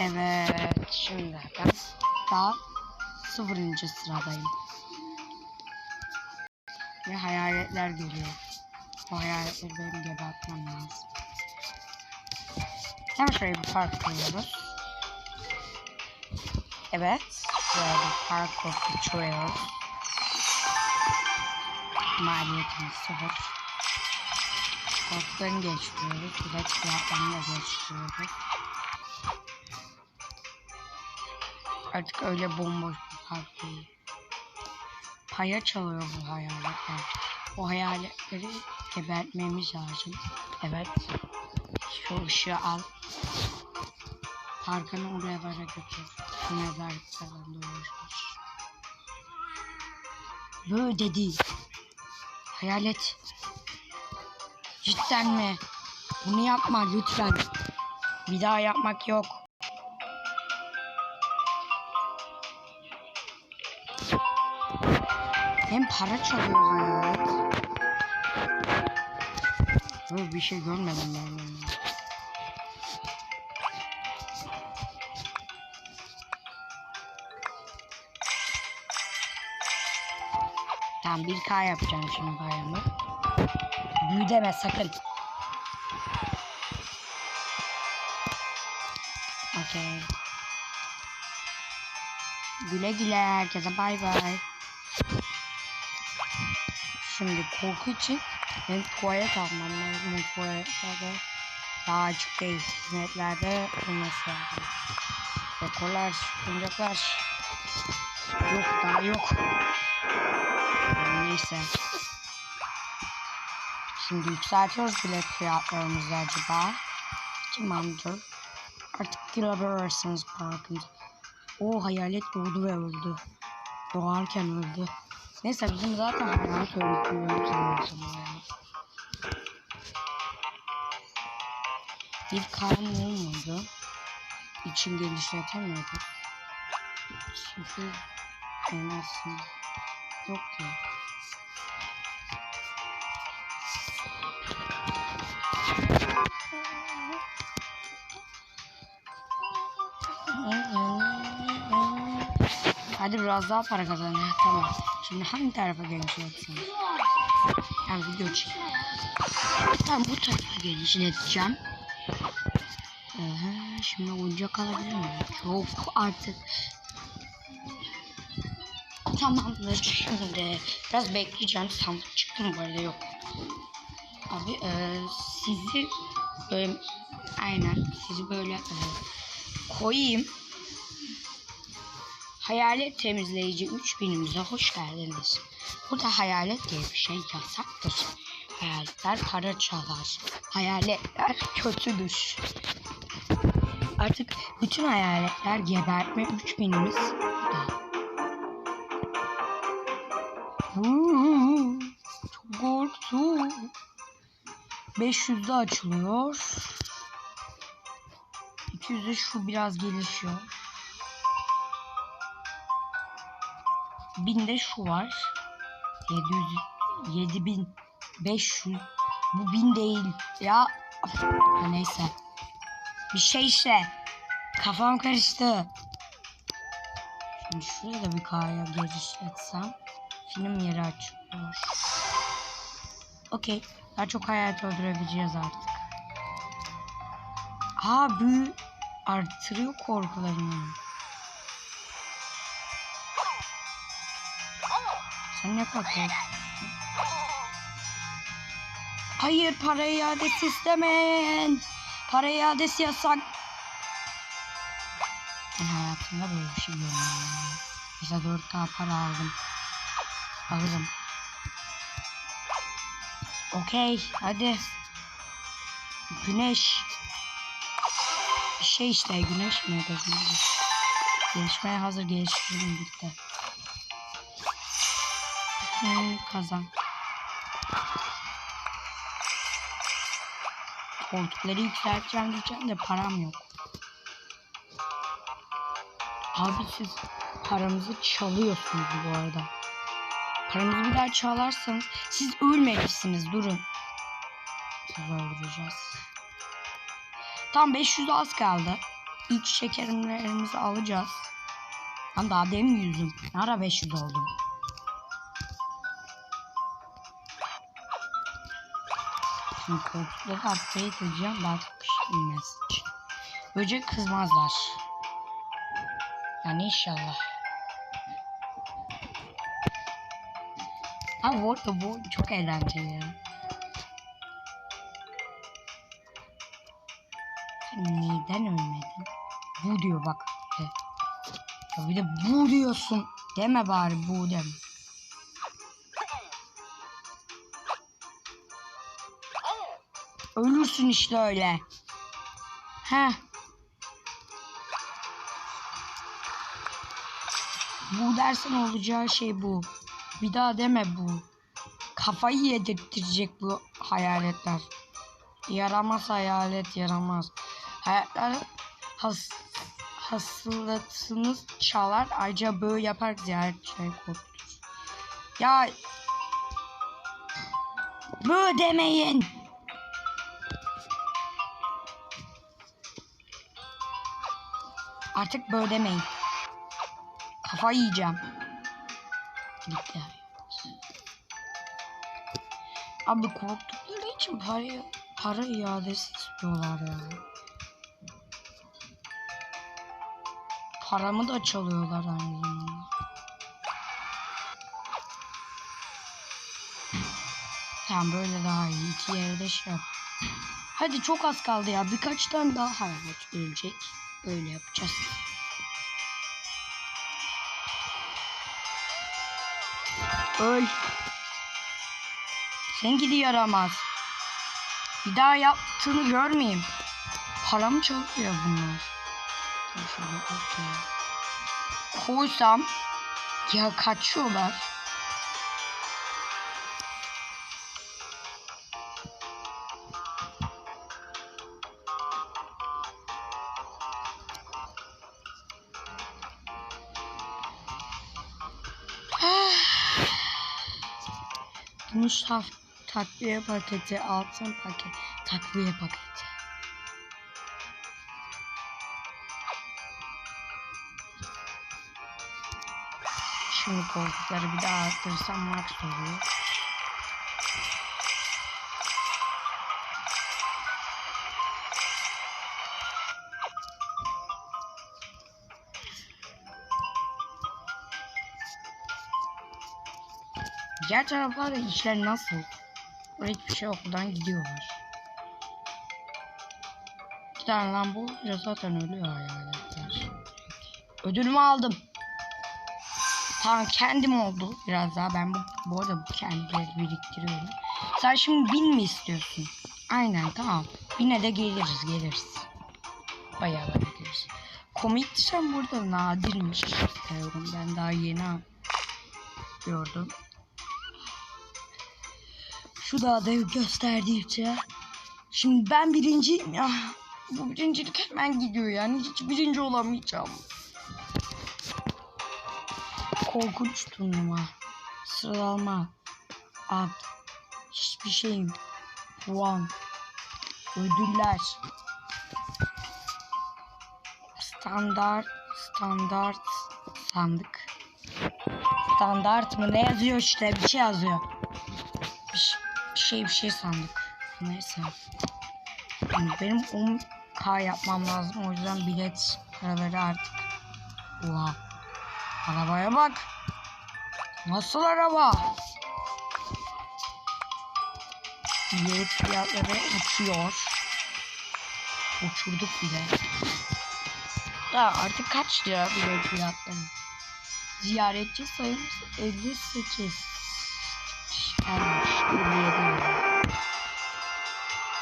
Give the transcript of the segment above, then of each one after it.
Evet şimdi ben daha sıfırıncı sıradayım. Ve hayaletler geliyor. Bu hayaletleri benim gebertmem lazım. Hemen şöyle bir park kuruyoruz. Evet. Böyle bir park kuruyoruz. Maliyetimiz sıfır. Korkularını geçiriyoruz. Bir de fiyatlarını da geçiriyoruz. Artık öyle bomboş bir park değil. Paya çalıyor bu hayaletler. O hayaletleri gebertmemiz lazım. Evet. Şu ışığı al. Parkını oraya vara götür. Neler falan dolaşmış. Böyle değil. Hayalet. Cidden mi? Bunu yapma lütfen. Bir daha yapmak yok. Hem para çalıyor hayalet. Yok bir şey görmedim ben. Tamam 1K yapacağım şimdi bayramı. Büyü sakın. Okey. Güle güle herkese bay bay. Şimdi korku için benim tuvalet almam lazım. Tuvaletlerde daha açık değil. Hizmetlerde olması lazım. Dekorlar, oyuncaklar. Yok daha yok. Neyse. Şimdi yükseltiyoruz bilet fiyatlarımızı acaba. Tamamdır. Artık girebilirsiniz parkımıza. O hayalet doğdu ve öldü. Doğarken öldü. Neyse bizim zaten hayalet öldürüyoruz sanırsam yani. Bir kan olmadı. İçim genişletemiyorduk. Çünkü olmazsın. Yok ki. Hadi biraz daha para kazanıyor. Tamam. Şimdi hangi tarafa genişletsin? Ben video çek. Tamam bu tarafa genişleteceğim. Aha, şimdi oyuncak alabilir miyim? Çok artık. Tamamdır şimdi. Biraz bekleyeceğim. Sandık çıktı mı bu arada yok. Abi e, sizi böyle aynen sizi böyle e, koyayım. Hayalet temizleyici 3000'imize hoş geldiniz. Burada hayalet diye bir şey yasaktır. Hayaletler para çalar. Hayaletler kötüdür. Artık bütün hayaletler gebertme 3000'imiz burada. Huu, Çok korktum. 500'de açılıyor. 200'de şu biraz gelişiyor. 1000'de şu var. 700 7500 bu 1000 değil ya. Ha, neyse. Bir şey işte. Kafam karıştı. Şimdi şuraya da bir kaya genişletsem film yeri açılıyor. Okey. Daha çok hayat öldürebileceğiz artık. Aa büyü artırıyor korkularını. Sen ne kadar Hayır para iadesi istemeyin. Para iadesi yasak. Ben hayatımda böyle bir şey görmedim. Bize 4K para aldım. Alırım. Okey hadi. Güneş. Bir şey işte güneş mi? Gelişmeye hazır geliştirdim bitti. Hmm, kazan. Koltukları yükselteceğim diyeceğim de param yok. Abi siz paramızı çalıyorsunuz bu arada. Paramızı bir daha çalarsanız siz ölmemişsiniz durun. Sizi öldüreceğiz. Tam 500 az kaldı. ilk şekerlerimizi alacağız. Lan daha demin yüzüm. Ne ara 500 oldum. Şimdi koltukları upgrade edeceğim. İnmesi için. Böcek kızmazlar. Yani inşallah. Ama bu arada bu çok eğlenceli neyden ölmedin? Bu diyor bak. Ya bir de bu diyorsun. Deme bari bu deme. Ölürsün işte öyle. Heh. Bu dersen olacağı şey bu. Bir daha deme bu. Kafayı yedirtecek bu hayaletler. Yaramaz hayalet yaramaz. Hayaletler has, hasılatınız çalar. Ayrıca böyle yapar ziyaret şey korkutur. Ya böyle demeyin. Artık böyle demeyin. Kafayı yiyeceğim. Gitti. Abi korktukları için para, para iadesi istiyorlar ya. Paramı da çalıyorlar aynı zamanda. Tamam böyle daha iyi. İki yerde şey yap. Hadi çok az kaldı ya. Birkaç tane daha hayat ölecek. Öyle yapacağız. Öl. Sen gidi yaramaz. Bir daha yaptığını görmeyeyim. Paramı çalıyor bunlar. Şöyle ortaya. Koysam ya kaçıyorlar. Taf takviye paketi, altın paket, takviye paketi. Şimdi koltukları bir daha arttırsam max oluyor. Diğer taraflarda işler nasıl? Oraya hiçbir şey okuldan gidiyorlar. İki tane lan bulunca zaten ölüyor hayaletler. Ödülümü aldım. Tamam kendim oldu biraz daha. Ben bu, bu arada bu kendileri biriktiriyorum. Sen şimdi bin mi istiyorsun? Aynen tamam. Bine de geliriz geliriz. Bayağı da geliriz. Komik sen burada nadirmiş. Ben daha yeni gördüm. Şu dağda gösterdikçe. Şimdi ben birinciyim ya. Bu birincilik hemen gidiyor yani. Hiç birinci olamayacağım. Korkunç turnuva. Sıralama. Ad. Hiçbir şeyim. Puan. Ödüller. Standart. Standart. Sandık. Standart mı? Ne yazıyor işte? Bir şey yazıyor. Bir, şey bir şey sandık. Neyse. Yani benim 10k yapmam lazım. O yüzden bilet paraları artık. Oha. Arabaya bak. Nasıl araba? Bilet fiyatları uçuyor. Uçurduk bile. Ya artık kaç lira bilet fiyatları? Ziyaretçi sayımız 58. Ermiş. 57 lira.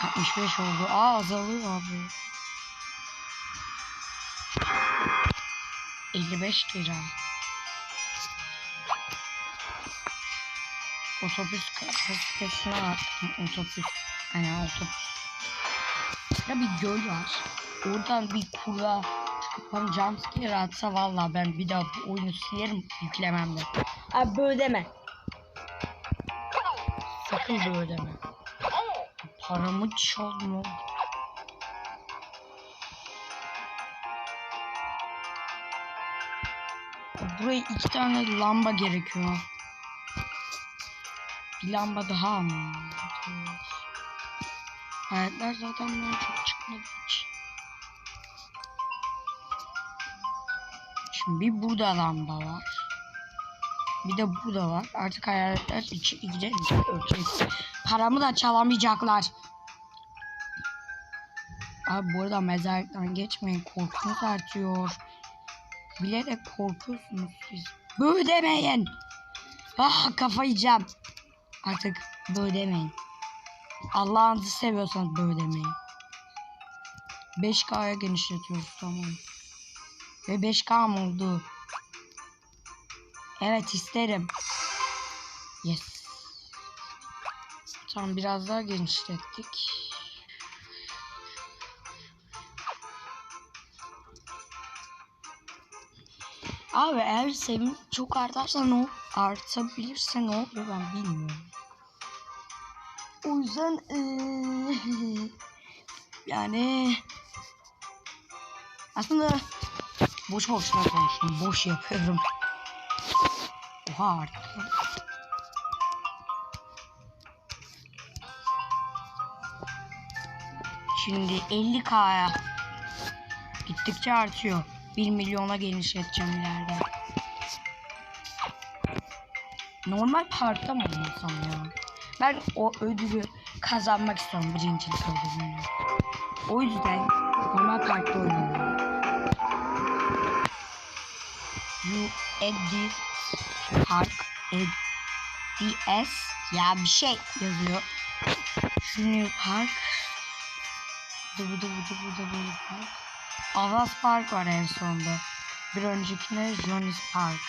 65 oldu. Aa azalıyor abi. 55 lira. Otobüs kapasitesine baktım. Otobüs. Aynen otobüs. Ya bir göl var. Oradan bir kura bana jumpscare atsa valla ben bir daha bu oyunu silerim yüklemem de. Abi böyle deme. Sakın böyle mi? Paramı çalma. Buraya iki tane lamba gerekiyor. Bir lamba daha ama. Hayatlar zaten bana çok çıkmadı hiç. Şimdi bir burada lamba var. Bir de burada var. Artık hayaletler içi. Ölecek. Paramı da çalamayacaklar. Abi bu arada mezarlıktan geçmeyin. Korkunuz artıyor. Bilerek korkuyorsunuz siz. Böyle demeyin. Ah kafa yiyeceğim. Artık böyle demeyin. Allah'ınızı seviyorsanız böyle demeyin. 5K'ya genişletiyoruz tamam. Ve 5K oldu. Evet isterim. Yes. Tamam biraz daha genişlettik. Abi eğer sevim çok artarsa ne? Artabilirse ne olur ben bilmiyorum. O yüzden eee, yani aslında boş boşuna konuştum. Boş yapıyorum. Lan. Şimdi 50k'ya gittikçe artıyor. 1 milyona genişleteceğim ileride. Normal parkta mı oynasam ya? Ben o ödülü kazanmak istiyorum birincilik ödülünü. O yüzden normal parkta oynuyorum. You edit park eds ya bir şey yazıyor. Junior Park Dı bıdı bıdı bıdı bıdı Park Park var en sonunda. Bir öncekine Johnny's Park.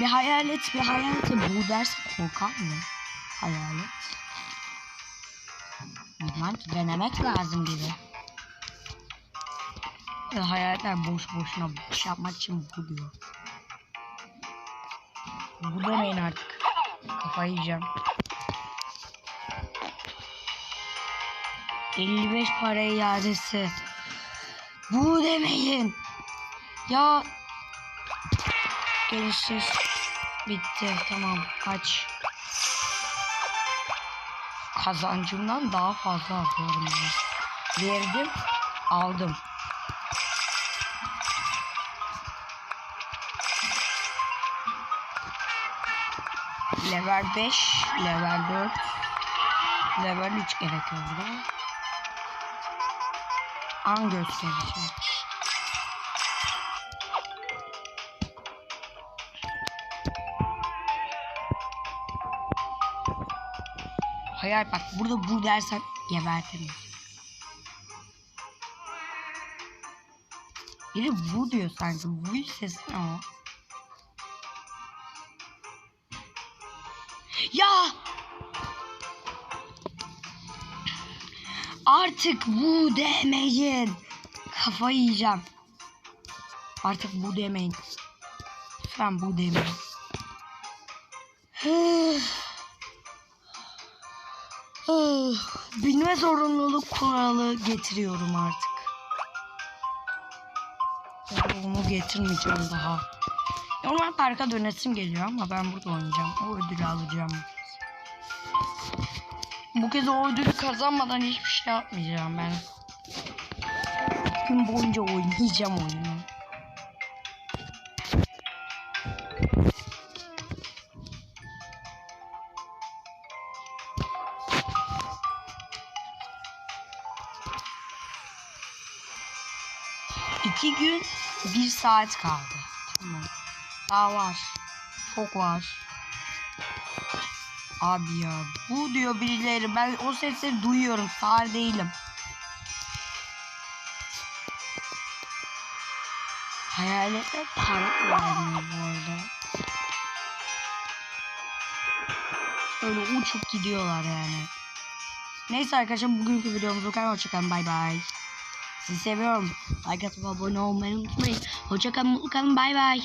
Bir hayalet bir hayalete bu derse korkar mı? Hayalet. Ki denemek lazım gibi. Ya boş boşuna boş yapmak için bu diyor. Bu demeyin artık. Kafayı yiyeceğim. 55 para iadesi. Bu demeyin. Ya gelişsiz bitti. Tamam aç. Kazancımdan daha fazla alıyorum. Verdim aldım. Level 5, level 4, level 3 gerekiyor burada. An göstereceğim. Hayal bak burada bu dersen gebertirim. Biri bu diyor sanki. Bu sesi ne o? Ya! Artık bu demeyin. Kafayı yiyeceğim. Artık bu demeyin. Lütfen bu demeyin. Bilme zorunluluk kuralı getiriyorum artık. Onu getirmeyeceğim daha. Normal parka dönesim geliyor ama ben burada oynayacağım. O ödülü alacağım. Bu kez o ödülü kazanmadan hiçbir şey yapmayacağım ben. Gün boyunca oynayacağım oyunu. İki gün bir saat kaldı. Tamam. Daha var. Çok var. Abi ya bu diyor birileri. Ben o sesleri duyuyorum. Sağır değilim. Hayaletler para vermiyor bu arada. Öyle uçup gidiyorlar yani. Neyse arkadaşlar bugünkü videomuz bu kadar. Hoşçakalın bay bay. Sizi seviyorum. Like atıp abone olmayı unutmayın. Hoşçakalın bay bay.